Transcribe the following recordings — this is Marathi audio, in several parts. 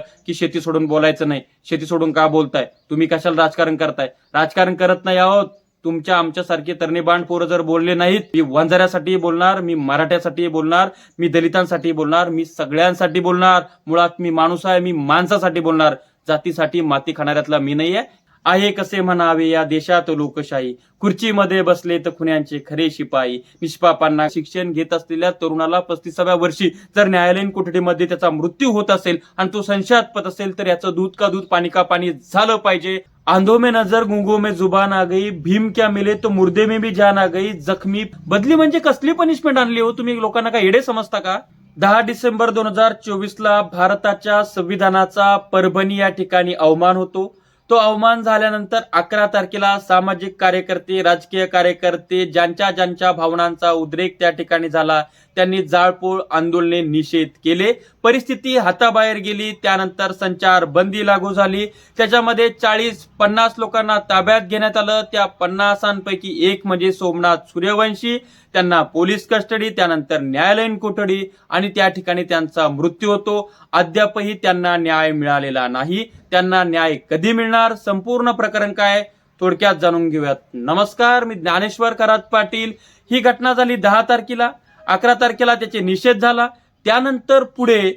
की शेती सोडून बोलायचं नाही. शेती सोडून का बोलताय? तुम्ही कशाला राजकारण करताय? राजकारण करत नाही आहोत. तुमच्या आमच्यासारखे तरणीबाण पोरं जर बोलले नाहीत मी वंजाऱ्यासाठी बोलणार मी मराठ्यासाठी बोलणार मी दलितांसाठी बोलणार मी सगळ्यांसाठी बोलणार. मुळात मी माणूस आहे मी माणसासाठी बोलणार. जातीसाठी माती खाणाऱ्यातला मी नाहीये. आहे आहे कसे म्हणावे या देशात लोकशाही? खुर्चीमध्ये बसले तर खुन्यांचे खरे शिपाई. निष्पापांना शिक्षण घेत असलेल्या तरुणाला पस्तीसाव्या वर्षी जर न्यायालयीन कोठडीमध्ये त्याचा मृत्यू होत असेल आणि तो संशयास्पद असेल तर याचं दूध का दूध पाणी का पाणी झालं पाहिजे? आंधो में नजर गुंगो में जुबान आ गई भीम क्या मिले तो मुर्दे में भी जान आ गई जखमी. बदली म्हणजे कसली पनिशमेंट आणली हो तुम्ही? लोकांना काय येडे समजता का? दहा डिसेंबर दोन हजार चोवीस ला भारताच्या संविधानाचा परभणी या ठिकाणी अवमान होतो. तो अवमान झाल्यानंतर अकरा तारखेला सामाजिक कार्यकर्ते राजकीय कार्यकर्ते ज्यांच्या ज्यांच्या भावनांचा उद्रेक त्या ठिकाणी झाला त्यांनी जाळपोळ आंदोलने निषेध केले. परिस्थिती हाताबाहेर गेली त्यानंतर संचार बंदी लागू झाली. त्याच्यामध्ये चाळीस पन्नास लोकांना ताब्यात घेण्यात आलं. त्या पन्नासांपैकी एक म्हणजे सोमनाथ सूर्यवंशी. त्यांना पोलीस कस्टडी त्यानंतर न्यायालयीन कोठडी आणि त्या ठिकाणी त्यांचा मृत्यू होतो. अद्यापही त्यांना न्याय मिळालेला नाही. त्यांना न्याय कधी मिळणार? संपूर्ण प्रकरण काय? थोडक्यात जाणून घेऊयात. नमस्कार मी ज्ञानेश्वर करात पाटील. ही घटना झाली दहा तारखेला. अकरा तारखेला त्याचे निषेध झाला. त्यानंतर पुढे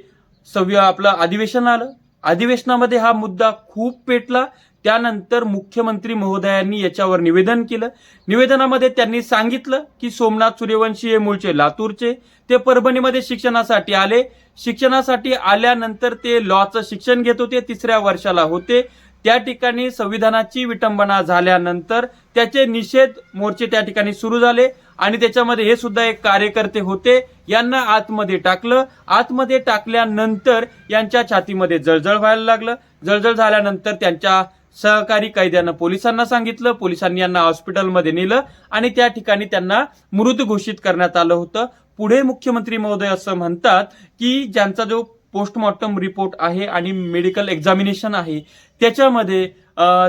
सव्य आपलं अधिवेशन आलं. अधिवेशनामध्ये हा मुद्दा खूप पेटला. त्यानंतर मुख्यमंत्री महोदयांनी याच्यावर निवेदन केलं. निवेदनामध्ये त्यांनी सांगितलं की सोमनाथ सूर्यवंशी हे मूळचे लातूरचे. ते परभणीमध्ये शिक्षणासाठी आले. शिक्षणासाठी आल्यानंतर ते लॉचं शिक्षण घेत होते. तिसऱ्या वर्षाला होते. त्या ठिकाणी संविधानाची विटंबना झाल्यानंतर त्याचे निषेध मोर्चे त्या ठिकाणी सुरू झाले आणि त्याच्यामध्ये हे सुद्धा एक कार्यकर्ते होते. यांना आतमध्ये टाकलं. आतमध्ये टाकल्यानंतर यांच्या छातीमध्ये जळजळ व्हायला लागलं. जळजळ झाल्यानंतर त्यांच्या सहकारी कैद्यानं पोलिसांना सांगितलं. पोलिसांनी यांना हॉस्पिटलमध्ये नेलं आणि त्या ठिकाणी त्यांना मृत घोषित करण्यात आलं होतं. पुढे मुख्यमंत्री महोदय असं म्हणतात की ज्यांचा जो पोस्टमॉर्टम रिपोर्ट आहे आणि मेडिकल एक्झामिनेशन आहे. त्याच्यामध्ये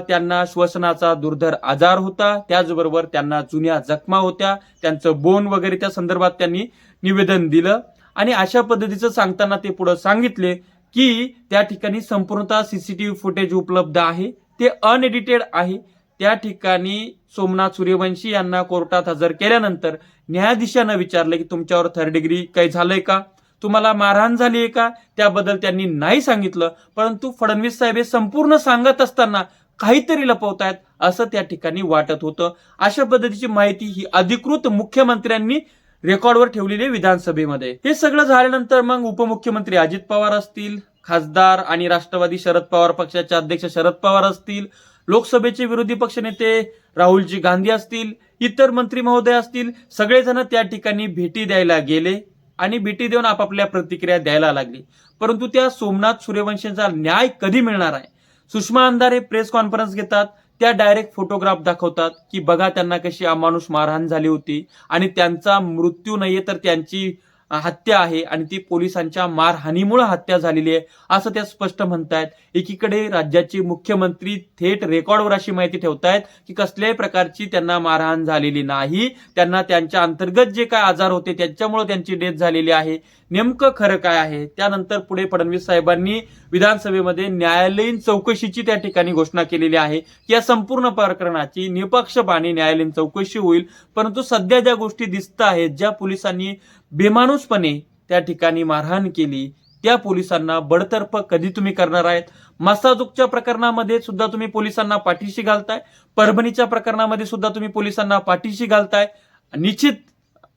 त्यांना श्वसनाचा दुर्धर आजार होता. त्याचबरोबर त्यांना जुन्या जखमा होत्या. त्यांचं बोन वगैरे त्या संदर्भात त्यांनी निवेदन दिलं. आणि अशा पद्धतीचं सांगताना ते पुढं सांगितले की त्या ठिकाणी संपूर्णतः सीसीटीव्ही फुटेज उपलब्ध आहे. ते अनएडिटेड आहे. त्या ठिकाणी सोमनाथ सूर्यवंशी यांना कोर्टात हजर केल्यानंतर न्यायाधीशानं विचारलं की तुमच्यावर थर्ड डिग्री काही झालंय का? तुम्हाला मारहाण झाली आहे का? त्याबद्दल त्यांनी नाही सांगितलं परंतु फडणवीस साहेब हे संपूर्ण सांगत असताना काहीतरी लपवतायत असं त्या ठिकाणी वाटत होतं. अशा पद्धतीची माहिती ही अधिकृत मुख्यमंत्र्यांनी रेकॉर्डवर ठेवलेली आहे विधानसभेमध्ये. हे सगळं झाल्यानंतर मग उपमुख्यमंत्री अजित पवार असतील खासदार आणि राष्ट्रवादी शरद पवार पक्षाचे अध्यक्ष शरद पवार असतील लोकसभेचे विरोधी पक्षनेते राहुलजी गांधी असतील इतर मंत्री महोदय असतील सगळेजण त्या ठिकाणी भेटी द्यायला गेले. आणि भेटी देऊन आपापल्या प्रतिक्रिया द्यायला लागली. परंतु त्या सोमनाथ सूर्यवंशींचा न्याय कधी मिळणार आहे? सुषमा अंधारे प्रेस कॉन्फरन्स घेतात त्या डायरेक्ट फोटोग्राफ दाखवतात की बघा त्यांना कशी अमानुष मारहाण झाली होती आणि त्यांचा मृत्यू नाहीये तर त्यांची हत्या आहे आणि ती पोलिसांच्या मारहाणीमुळे हत्या झालेली आहे असं त्या स्पष्ट म्हणतायत. एकीकडे राज्याचे मुख्यमंत्री थेट रेकॉर्डवर अशी माहिती ठेवतायत की कसल्याही प्रकारची त्यांना मारहाण झालेली नाही. त्यांना त्यांच्या अंतर्गत जे काय आजार होते त्याच्यामुळे त्यांची डेथ झालेली आहे. नेमकं खरं काय आहे? त्यानंतर पुढे फडणवीस साहेबांनी विधानसभेमध्ये न्यायालयीन चौकशीची त्या ठिकाणी घोषणा केलेली आहे. या संपूर्ण प्रकरणाची निपक्षपाने न्यायालयीन चौकशी होईल. परंतु सध्या ज्या गोष्टी दिसत आहेत ज्या पोलिसांनी बेमानुसपणे त्या ठिकाणी मारहाण केली त्या पोलिसांना बडतर्फ कधी तुम्ही करणार आहेत? मसाजुकच्या प्रकरणामध्ये सुद्धा तुम्ही पोलिसांना पाठीशी घालताय. परभणीच्या प्रकरणामध्ये सुद्धा तुम्ही पोलिसांना पाठीशी घालताय. निश्चित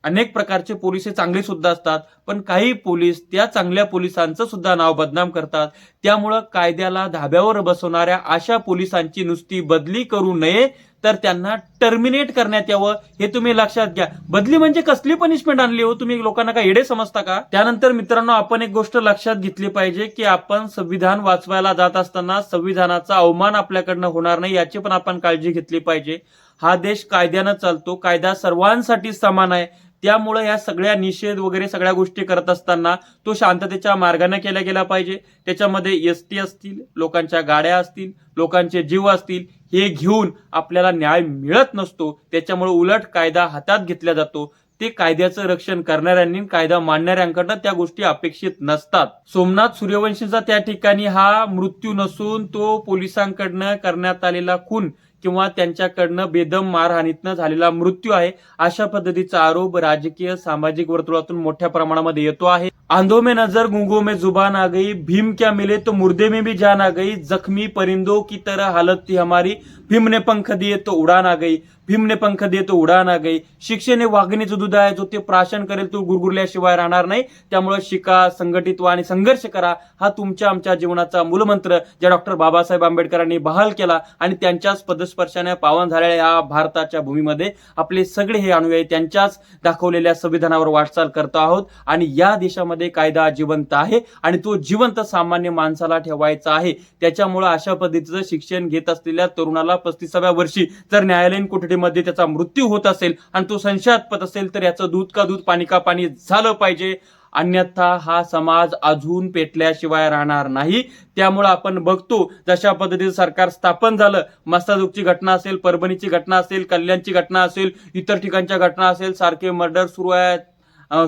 अनेक प्रकारचे पोलीस हे चांगले सुद्धा असतात पण काही पोलीस त्या चांगल्या पोलिसांचं सुद्धा नाव बदनाम करतात. त्यामुळं कायद्याला धाब्यावर बसवणाऱ्या अशा पोलिसांची नुसती बदली करू नये तर त्यांना टर्मिनेट करण्यात यावं हे तुम्ही लक्षात घ्या. बदली म्हणजे कसली पनिशमेंट आणली हो? तुम्ही लोकांना काय येडे समजता का? त्यानंतर मित्रांनो आपण एक गोष्ट लक्षात घेतली पाहिजे की आपण संविधान वाचवायला जात असताना संविधानाचा अवमान आपल्याकडनं होणार नाही याची पण आपण काळजी घेतली पाहिजे. हा देश कायद्यानं चालतो कायदा सर्वांसाठी समान आहे. त्यामुळे या सगळ्या निषेध वगैरे सगळ्या गोष्टी करत असताना तो शांततेच्या मार्गाने केला गेला पाहिजे. त्याच्यामध्ये एस टी असतील लोकांच्या गाड्या असतील लोकांचे जीव असतील हे घेऊन आपल्याला न्याय मिळत नसतो. त्याच्यामुळे उलट कायदा हातात घेतला जातो. ते कायद्याचं रक्षण करणाऱ्यांनी कायदा मांडणाऱ्यांकडनं त्या गोष्टी अपेक्षित नसतात. सोमनाथ सूर्यवंशीचा त्या ठिकाणी हा मृत्यू नसून तो पोलिसांकडनं करण्यात आलेला खून किंवा त्यांच्याकडनं बेदम मारहाणीतनं झालेला मृत्यू आहे अशा पद्धतीचा आरोप राजकीय सामाजिक वर्तुळातून मोठ्या प्रमाणामध्ये येतो आहे. आंधो में नजर गुंगो में जुबान आ गई। भीम क्या मिले तो मुर्दे में भी जान आ गई। जख्मी परिंदों की तरह हालत थी हमारी। भीम ने पंख दिए तो उड़ान आ गई। भीम ने पंख दिए तो उडान आ गई। शिक्षेने वाघिणीचं दूध आहे जो ते प्राशन करेल तो गुरगुरल्याशिवाय राहणार नाही. त्यामुळे शिका संघटित व्हा आणि संघर्ष करा हा तुमच्या आमच्या जीवनाचा मूलमंत्र. ज्या डॉक्टर बाबासाहेब आंबेडकरांनी बहाल केला आणि त्यांच्याच पदस्पर्शाने पावन झालेल्या या भारताच्या भूमीमध्ये आपले सगळे हे अनुयायी त्यांच्याच दाखवलेल्या संविधानावर वाटचाल करतो आहोत. आणि या देशामध्ये कायदा जिवंत आहे आणि तो जिवंत सामान्य माणसाला ठेवायचा आहे. त्याच्यामुळे अशा पद्धतीचं शिक्षण घेत असलेल्या तरुणाला पस्तीसाव्या वर्षी जर न्यायालयीन कोठडीमध्ये त्याचा मृत्यू होत असेल आणि तो संशयास्पद असेल तर याचं दूध का दूध पाणी का पाणी झालं पाहिजे? अन्यथा हा समाज अजून पेटल्याशिवाय राहणार नाही. त्यामुळे आपण बघतो जशा पद्धतीचं सरकार स्थापन झालं मस्तादुकची घटना असेल परभणीची घटना असेल कल्याणची घटना असेल इतर ठिकाणच्या घटना असेल सारखे मर्डर सुरू आहेत.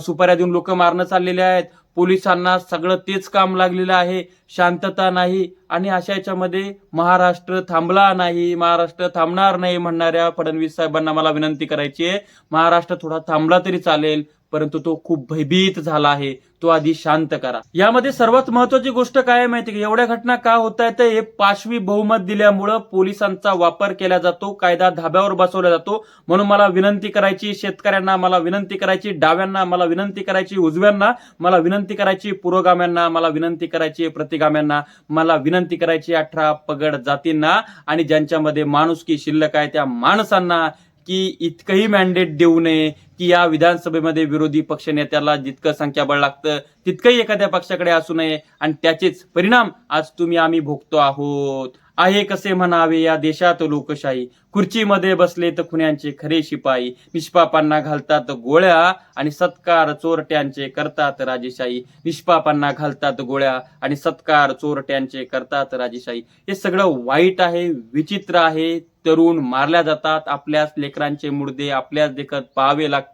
सुपाऱ्या देऊन लोक मारणं चाललेले आहेत. पोलिसांना सगळं तेच काम लागलेलं आहे. शांतता नाही आणि अशा याच्यामध्ये महाराष्ट्र थांबला नाही. महाराष्ट्र थांबणार नाही म्हणणाऱ्या फडणवीस साहेबांना मला विनंती करायची आहे. महाराष्ट्र थोडा थांबला तरी चालेल. परंतु तो खूप भयभीत झाला आहे. तो आधी शांत करा. यामध्ये सर्वात महत्वाची गोष्ट काय माहिती एवढ्या घटना का होत आहेत? हे पाशवी बहुमत दिल्यामुळं पोलिसांचा वापर केला जातो कायदा धाब्यावर बसवला जातो. म्हणून मला विनंती करायची शेतकऱ्यांना मला विनंती करायची डाव्यांना मला विनंती करायची उजव्यांना मला विनंती करायची पुरोगाम्यांना मला विनंती करायची प्रतिगाम्यांना मला विनंती करायची अठरा पगड जातींना आणि ज्यांच्यामध्ये माणुसकी शिल्लक आहे त्या माणसांना की इतकंही मॅन्डेट देऊ नये की या विधानसभेमध्ये विरोधी पक्ष नेत्याला जितकं संख्याबळ लागतं तितकंही एखाद्या पक्षाकडे असू नये आणि त्याचेच परिणाम आज तुम्ही आम्ही भोगतो आहोत. आहे कसे म्हणावे या देशात लोकशाही. खुर्चीमध्ये बसले तर खुन्यांचे खरे शिपाई. निष्पापांना घालतात गोळ्या आणि सत्कार चोरट्यांचे करतात राजेशाही. निष्पापांना घालतात गोळ्या आणि सत्कार चोरट्यांचे करतात राजेशाही. हे सगळं वाईट आहे विचित्र आहे तरुण मारल्या जातात आपल्याच लेकरांचे मुर्दे आपल्याच देखत पाहावे लागतात.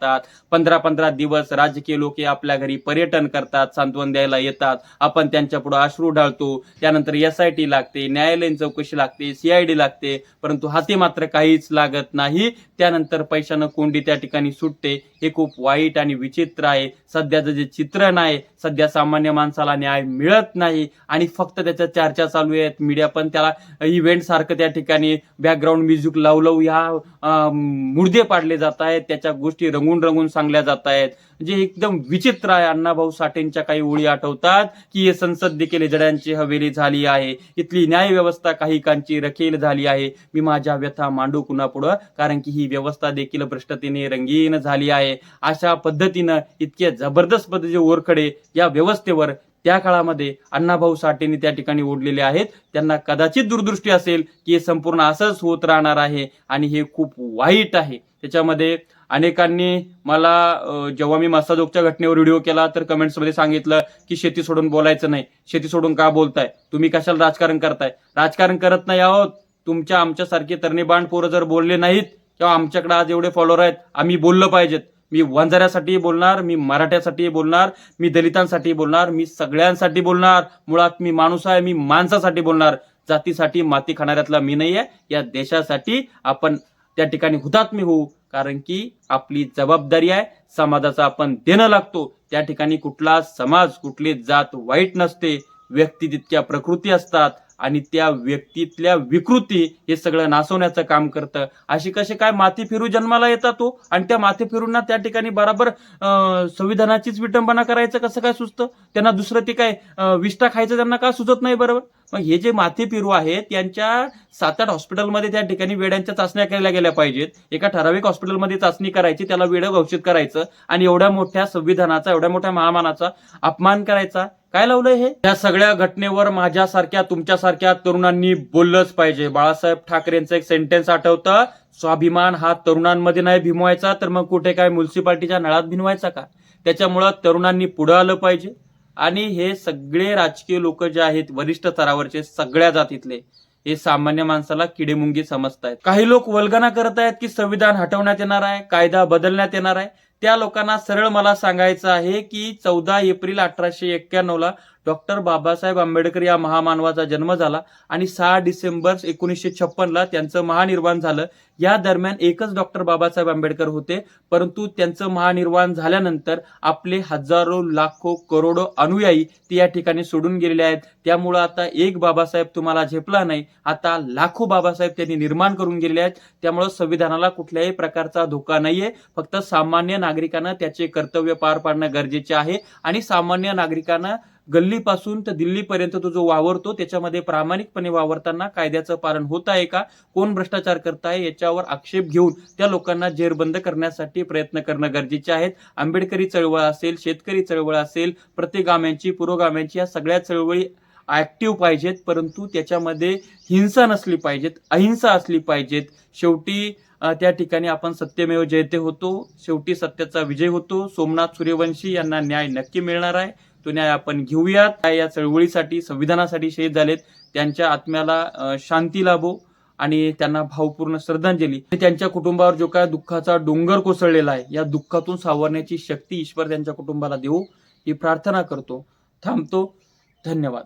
पंधरा पंधरा दिवस राजकीय लोक आपल्या घरी पर्यटन करतात सांत्वन द्यायला येतात. आपण त्यांच्या पुढे अश्रू ढाळतो. त्यानंतर एस आय टी लागते न्यायालयीन चौकशी लागते सीआयडी लागते. परंतु हाती मात्र काहीच लागत नाही. त्यानंतर पैशानं कोंडी त्या ठिकाणी सुटते. हे खूप वाईट आणि विचित्र आहे. सध्याचं जे चित्रण आहे सध्या सामान्य माणसाला न्याय मिळत नाही. आणि फक्त त्याच्या चर्चा चालू आहेत. मीडिया पण त्याला इव्हेंट सारखं त्या ठिकाणी बॅकग्राऊंड म्युझिक लावू लावू ह्या मुर्दे पाडले जात आहेत. त्याच्या गोष्टी रंगून रंगून सांगल्या जात आहेत जे एकदम विचित्र आहे. अण्णाभाऊ साठेंच्या काही ओळी आठवतात की हे संसद देखील जड्यांची हवेली झाली आहे. इथली न्याय व्यवस्था काही कांची रखेल झाली आहे. मी माझ्या व्यथा मांडू कुणापुढं? कारण की ही व्यवस्था देखील भ्रष्टतेने रंगीन झाली आहे. अशा पद्धतीनं इतके जबरदस्त पद्धतीचे ओरखडे या व्यवस्थेवर त्या काळामध्ये अण्णाभाऊ साठेंनी त्या ठिकाणी ओढलेले आहेत. त्यांना कदाचित दूरदृष्टी असेल की हे संपूर्ण असंच होत राहणार आहे आणि हे खूप वाईट आहे. त्याच्यामध्ये अनेकांनी मला जेव्हा मी मसाजोगच्या घटनेवर व्हिडिओ केला तर कमेंट्समध्ये सांगितलं की शेती सोडून बोलायचं नाही. शेती सोडून का बोलताय? तुम्ही कशाला राजकारण करताय? राजकारण करत नाही आहोत. तुमच्या आमच्यासारखे तरणीबाण पोरं जर बोलले नाहीत किंवा आमच्याकडे आज एवढे फॉलोअर आहेत. आम्ही बोललं पाहिजेत. मी वंजाऱ्यासाठीही बोलणार मी मराठ्यासाठीही बोलणार मी दलितांसाठी बोलणार मी सगळ्यांसाठी बोलणार. मुळात मी माणूस आहे मी माणसासाठी बोलणार. जातीसाठी माती खाणाऱ्यातला मी नाही आहे या देशासाठी आपण त्या ठिकाणी हुतात्मी होऊ. कारण की आपली जबाबदारी आहे समाजाचा आपण देणं लागतो. त्या ठिकाणी कुठला समाज कुठली जात वाईट नसते. व्यक्ती तितक्या प्रकृती असतात आणि त्या व्यक्तीतल्या विकृती हे सगळं नासवण्याचं काम करतं. अशी कसे काय माती फिरू जन्माला येतात तो आणि त्या माती फिरूंना त्या ठिकाणी बराबर संविधानाचीच विटंबना करायचं कसं काय सुचतं? त्यांना दुसरं ते काय विष्ठा विष्टा खायचं त्यांना का सुचत नाही बरोबर? मग हे जे माथे पिरू आहेत यांच्या सात आठ हॉस्पिटलमध्ये त्या ठिकाणी वेड्यांच्या चाचण्या केल्या गेल्या पाहिजेत. एका ठराविक हॉस्पिटलमध्ये चाचणी करायची त्याला वेळ घोषित करायचं आणि एवढ्या मोठ्या संविधानाचा एवढ्या मोठ्या महामानाचा अपमान करायचा. काय लावलंय हे? या सगळ्या घटनेवर माझ्यासारख्या तुमच्यासारख्या तरुणांनी बोललंच पाहिजे. बाळासाहेब ठाकरेंचं एक सेंटेन्स आठवतं स्वाभिमान हा तरुणांमध्ये नाही भिमवायचा तर मग कुठे काय म्युन्सिपाल्टीच्या नळात भिनवायचा का? त्याच्यामुळं तरुणांनी पुढं आलं पाहिजे. आणि हे सगळे राजकीय लोक जे आहेत वरिष्ठ स्तरावरचे सगळ्या जातीतले हे सामान्य माणसाला किडेमुंगी समजतायत. काही लोक वल्गना करत आहेत की संविधान हटवण्यात येणार आहे कायदा बदलण्यात येणार आहे. त्या लोकांना सरळ मला सांगायचं आहे की चौदा एप्रिल अठराशे एक्क्याण्णवला डॉक्टर बाबासाहेब आंबेडकर या महामानवाचा जन्म झाला आणि सहा डिसेंबर एकोणीसशे छप्पनला त्यांचं महानिर्वाण झालं. या दरम्यान एकच डॉक्टर बाबासाहेब आंबेडकर होते परंतु त्यांचं महानिर्वाण झाल्यानंतर आपले हजारो लाखो करोडो अनुयायी ते या ठिकाणी सोडून गेलेले आहेत. त्यामुळं आता एक बाबासाहेब तुम्हाला झेपला नाही आता लाखो बाबासाहेब त्यांनी निर्माण करून गेलेले आहेत. त्यामुळं संविधानाला कुठल्याही प्रकारचा धोका नाहीये. फक्त सामान्य नागरिकांना त्याचे कर्तव्य पार पाडणं गरजेचे आहे आणि सामान्य नागरिकांना गल्लीपासून तर दिल्लीपर्यंत तो जो वावरतो त्याच्यामध्ये प्रामाणिकपणे वावरताना कायद्याचं पालन होत आहे का? कोण भ्रष्टाचार करताय? याच्यावर आक्षेप घेऊन त्या लोकांना जेरबंद करण्यासाठी प्रयत्न करणं गरजेचे आहेत. आंबेडकरी चळवळ असेल शेतकरी चळवळ असेल प्रतिगाम्यांची पुरोगाम्यांची या सगळ्या चळवळी ऍक्टिव्ह पाहिजेत परंतु त्याच्यामध्ये हिंसा नसली पाहिजेत अहिंसा असली पाहिजेत. शेवटी त्या ठिकाणी आपण सत्यमेव जयते होतो. शेवटी सत्याचा विजय होतो. सोमनाथ सूर्यवंशी यांना न्याय नक्की मिळणार आहे. तो न्याय आपण घेऊयात. या चळवळीसाठी संविधानासाठी शहीद झालेत. त्यांच्या आत्म्याला शांती लाभो आणि त्यांना भावपूर्ण श्रद्धांजली. आणि त्यांच्या कुटुंबावर जो काय दुःखाचा डोंगर कोसळलेला आहे या दुःखातून सावरण्याची शक्ती ईश्वर त्यांच्या कुटुंबाला देऊ ही प्रार्थना करतो. थांबतो. धन्यवाद.